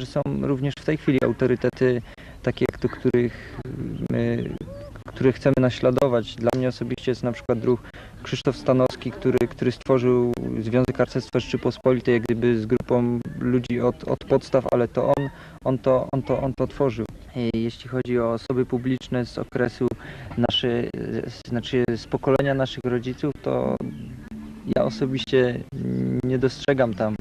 że są również w tej chwili autorytety takie, których my, które chcemy naśladować. Dla mnie osobiście jest na przykład druh Krzysztof Stanowski, który, który stworzył Związek Harcerstwa Rzeczypospolitej, jak gdyby z grupą ludzi od, od podstaw, ale to on, on, to, on, to, on to tworzył. Jeśli chodzi o osoby publiczne z okresu naszy, znaczy z pokolenia naszych rodziców, to ja osobiście nie dostrzegam tam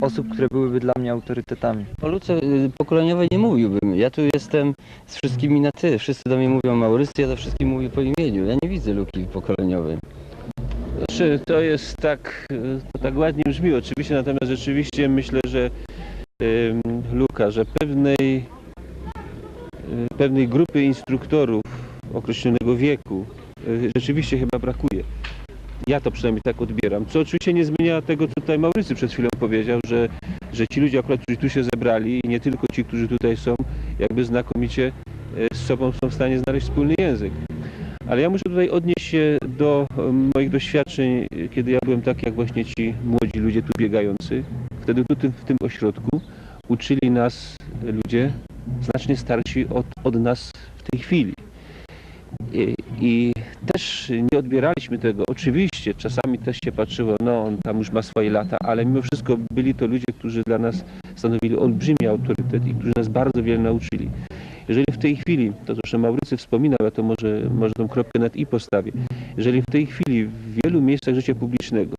osób, które byłyby dla mnie autorytetami. O luce y, pokoleniowej nie mówiłbym. Ja tu jestem z wszystkimi na ty. Wszyscy do mnie mówią Mauryscy, ja do wszystkich mówię po imieniu. Ja nie widzę luki pokoleniowej. Znaczy, to jest tak, e, to tak ładnie brzmi oczywiście, natomiast rzeczywiście myślę, że em, luka, że pewnej, e, pewnej grupy instruktorów określonego wieku rzeczywiście chyba brakuje. Ja to przynajmniej tak odbieram. Co oczywiście nie zmienia tego, co tutaj Maurycy przed chwilą powiedział, że, że ci ludzie akurat, którzy tu się zebrali i nie tylko ci, którzy tutaj są, jakby znakomicie e, z sobą są w stanie znaleźć wspólny język. Ale ja muszę tutaj odnieść się do e, moich doświadczeń, kiedy ja byłem tak jak właśnie ci młodzi ludzie tu biegający. Wtedy tu w tym ośrodku uczyli nas ludzie znacznie starsi od, od nas w tej chwili. I, I też nie odbieraliśmy tego. Oczywiście czasami też się patrzyło, no on tam już ma swoje lata, ale mimo wszystko byli to ludzie, którzy dla nas stanowili olbrzymi autorytet i którzy nas bardzo wiele nauczyli. Jeżeli w tej chwili, to zresztą Maurycy wspominał, ja to może, może tą kropkę nad i postawię, jeżeli w tej chwili w wielu miejscach życia publicznego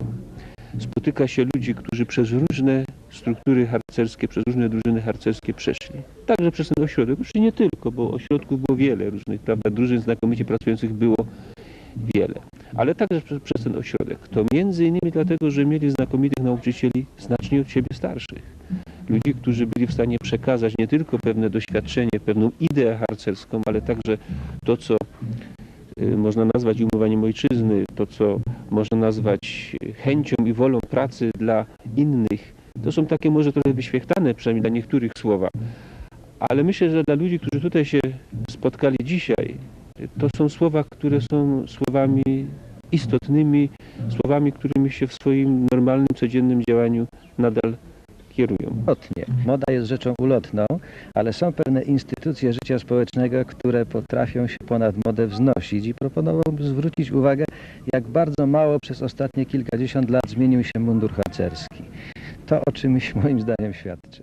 spotyka się ludzi, którzy przez różne struktury harcerskie, przez różne drużyny harcerskie przeszli. Także przez ten ośrodek, oczywiście nie tylko, bo ośrodków było wiele różnych, prawda, drużyn znakomicie pracujących było wiele, ale także przez, przez ten ośrodek. To między innymi dlatego, że mieli znakomitych nauczycieli znacznie od siebie starszych. Ludzi, którzy byli w stanie przekazać nie tylko pewne doświadczenie, pewną ideę harcerską, ale także to, co y, można nazwać umowaniem ojczyzny, to co można nazwać chęcią i wolą pracy dla innych. To są takie może trochę wyświechtane, przynajmniej dla niektórych słowa. Ale myślę, że dla ludzi, którzy tutaj się spotkali dzisiaj, to są słowa, które są słowami istotnymi, słowami, którymi się w swoim normalnym, codziennym działaniu nadal kierują. Ulotnie. Moda jest rzeczą ulotną, ale są pewne instytucje życia społecznego, które potrafią się ponad modę wznosić i proponowałbym zwrócić uwagę, jak bardzo mało przez ostatnie kilkadziesiąt lat zmienił się mundur harcerski. To o czymś moim zdaniem świadczy.